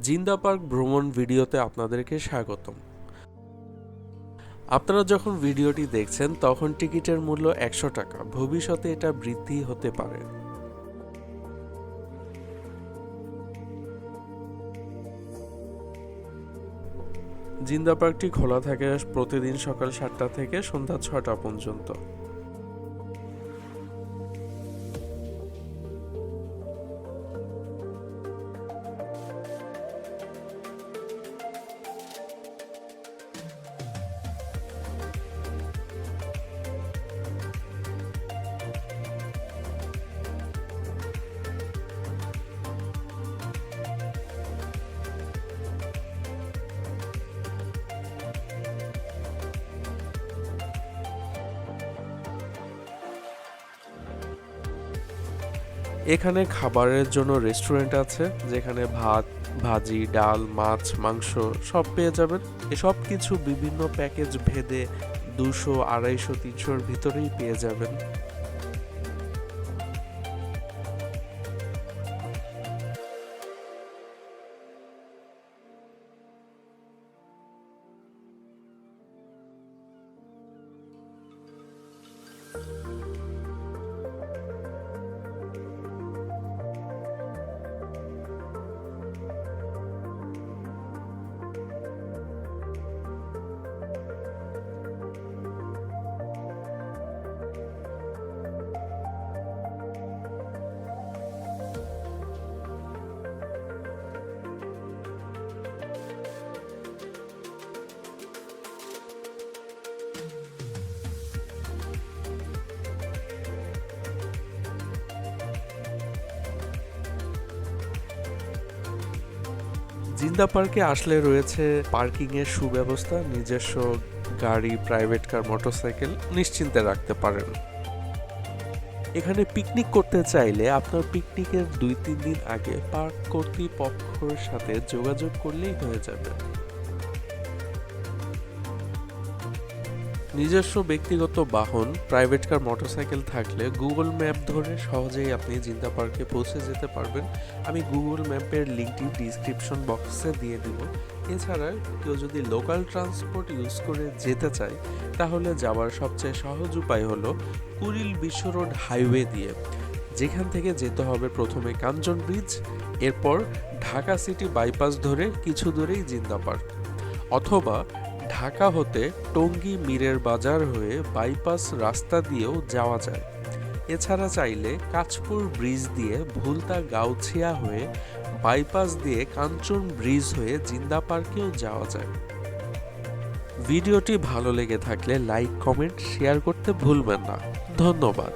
জিন্দা পার্ক ভ্রমণ ভিডিওতে আপনাদেরকে স্বাগতম। আপনারা যখন ভিডিওটি দেখছেন, তখন টিকিটের মূল্য একশো টাকা। ভবিষ্যতে এটা বৃদ্ধি হতে পারে। জিন্দা পার্কটি খোলা থাকে প্রতিদিন সকাল সাতটা থেকে সন্ধ্যা ছটা পর্যন্ত। এখানে খাবারের জন্য রেস্টুরেন্ট আছে, যেখানে ভাত, ভাজি, ডাল, মাছ, মাংস সব পেয়ে যাবেন। এসব কিছু বিভিন্ন প্যাকেজ ভেদে দুশো, আড়াইশো, তিনশোর ভিতরেই পেয়ে যাবেন। জিন্দা পার্কে আসলে রয়েছে পার্কিংয়ের সুব্যবস্থা, নিজস্ব গাড়ি প্রাইভেট কার মোটরসাইকেল নিশ্চিন্তে রাখতে পারেন। এখানে পিকনিক করতে চাইলে আপনার পিকনিকের দুই তিন দিন আগে পার্ক কর্তৃপক্ষের সাথে যোগাযোগ করলেই হয়ে যাবে। নিজস্ব ব্যক্তিগত বাহন প্রাইভেট কার মোটরসাইকেল থাকলে গুগল ম্যাপ ধরে সহজেই আপনি জিন্দা পার্কে পৌঁছে যেতে পারবেন। আমি গুগল ম্যাপের লিঙ্কটি ডিসক্রিপশন বক্সে দিয়ে দিব। এছাড়া কেউ যদি লোকাল ট্রান্সপোর্ট ইউজ করে যেতে চায়, তাহলে যাওয়ার সবচেয়ে সহজ উপায় হলো কুড়িল বিশ্ব রোড হাইওয়ে দিয়ে। যেখান থেকে যেতে হবে প্রথমে কাঞ্চন ব্রিজ এরপর ঢাকা সিটি বাইপাস ধরে কিছু দূরেই জিন্দা পার্ক। অথবা ঢাকা হতে টঙ্গী মীরের বাজার হয়ে বাইপাস রাস্তা দিয়েও যাওয়া যায়। এছাড়া চাইলে কাঁচপুর ব্রিজ দিয়ে ভুলতা গাউছিয়া হয়ে বাইপাস দিয়ে কাঞ্চন ব্রিজ হয়ে জিন্দা পার্কেও যাওয়া যায়। ভিডিওটি ভালো লেগে থাকলে লাইক, কমেন্ট, শেয়ার করতে ভুলবেন না। ধন্যবাদ।